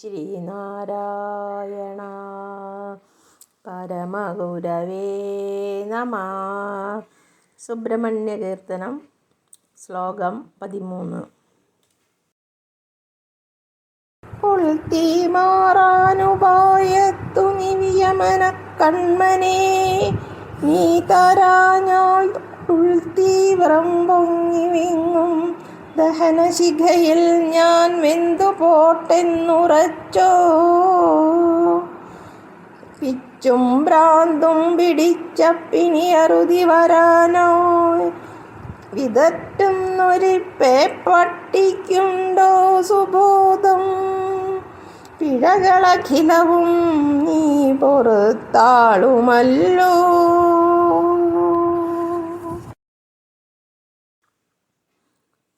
ശ്രീനാരായണ പരമഗുരവേ നമ. സുബ്രഹ്മണ്യ കീർത്തനം ശ്ലോകം പതിമൂന്ന്. ഉൾത്തീമാറാനുപായത്തു നിവിയമന കൺമനേ നീ തരാഞ്ഞാൽ ഉൾത്തീവ്രം പൊങ്ങി വിങ്ങും. ദഹനശിഖയിൽ ഞാൻ വെന്തു പോട്ടെന്നുറച്ചോ. പിച്ചും ഭ്രാന്തും പിടിച്ച പിണി അറുതി വരാനോ വിതറ്റുന്നൊരു പേപ്പട്ടിക്കുണ്ടോ സുബോധം? പിഴകളഖിലവും നീ പൊറുത്താളുമല്ലോ.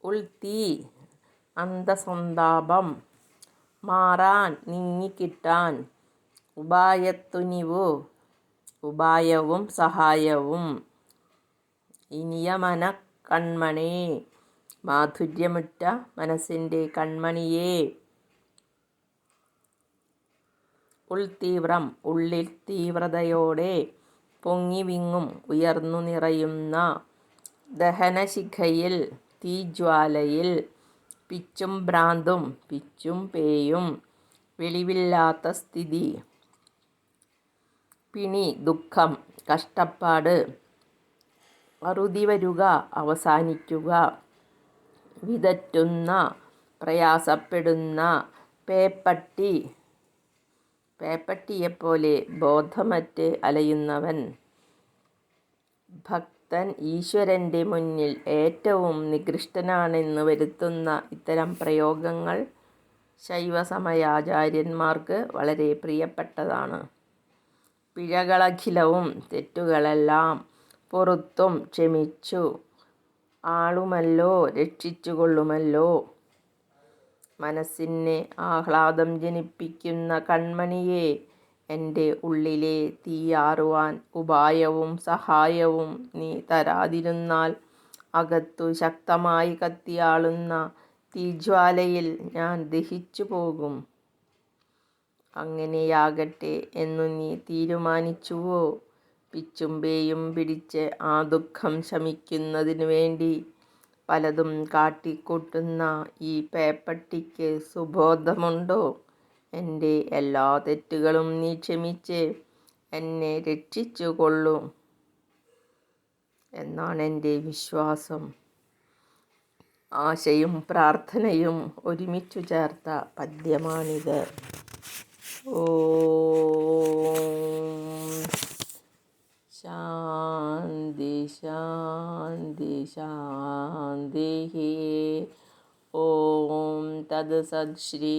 ഉൾത്തീ. അന്തസന്താപം മാറാൻ നീങ്ങിക്കിട്ടാൻ. ഉപായത്തുനിവു. ഉപായവും സഹായവും. ഇനിയമന കൺമണേ. മാധുര്യമുറ്റ മനസ്സിന്റെ കൺമണിയേ. ഉൾതീവ്രം ഉള്ളിൽ തീവ്രതയോടെ പൊങ്ങിവിങ്ങും ഉയർന്നു നിറയുന്ന ദഹനശിഖയിൽ തീജ്വാലയിൽ പിച്ചും ഭ്രാന്തും പിച്ചും പേയും വെളിവില്ലാത്ത സ്ഥിതി പിണി ദുഃഖം കഷ്ടപ്പാട് അറുതി വരുക അവസാനിക്കുക വിതറ്റുന്ന പ്രയാസപ്പെടുന്ന പേപ്പട്ടി പേപ്പട്ടിയെപ്പോലെ ബോധമറ്റ് അലയുന്നവൻ ഭക്തൻ ഈശ്വരന്റെ മുന്നിൽ ഏറ്റവും നികൃഷ്ടനാണെന്ന് വരുത്തുന്ന ഇത്തരം പ്രയോഗങ്ങൾ ശൈവസമയാചാര്യന്മാർക്ക് വളരെ പ്രിയപ്പെട്ടതാണ് പിഴകളഖിലവും തെറ്റുകളെല്ലാം പൊറുത്തും ക്ഷമിച്ചു ആളുമല്ലോ രക്ഷിച്ചുകൊള്ളുമല്ലോ മനസ്സിനെ ആഹ്ലാദം ജനിപ്പിക്കുന്ന കൺമണിയെ എന്റെ ഉള്ളിലെ തീയാറുവാൻ ഉപായവും സഹായവും നീ തരാതിരുന്നാൽ അകത്തു ശക്തമായി കത്തിയാളുന്ന തീജ്വാലയിൽ ഞാൻ ദഹിച്ചു പോകും. അങ്ങനെയാകട്ടെ എന്നു നീ തീരുമാനിച്ചുവോ? പിച്ചുംബേയും പിടിച്ച് ആ ദുഃഖം ശമിക്കുന്നതിനു വേണ്ടി പലതും കാട്ടിക്കൂട്ടുന്ന ഈ പേപ്പട്ടിക്ക് സുബോധമുണ്ടോ? എന്റെ എല്ലാ തെറ്റുകളും നീ ക്ഷമിച്ച് എന്നെ രക്ഷിച്ചു കൊള്ളും എന്നാണ് എന്റെ വിശ്വാസം. ആശയും പ്രാർത്ഥനയും ഒരുമിച്ചു ചേർത്ത പദ്യമാണിത്. ഓ ശാന്തി ശാന്തി ശാന്തി ഓം തത് സത്ശ്രീ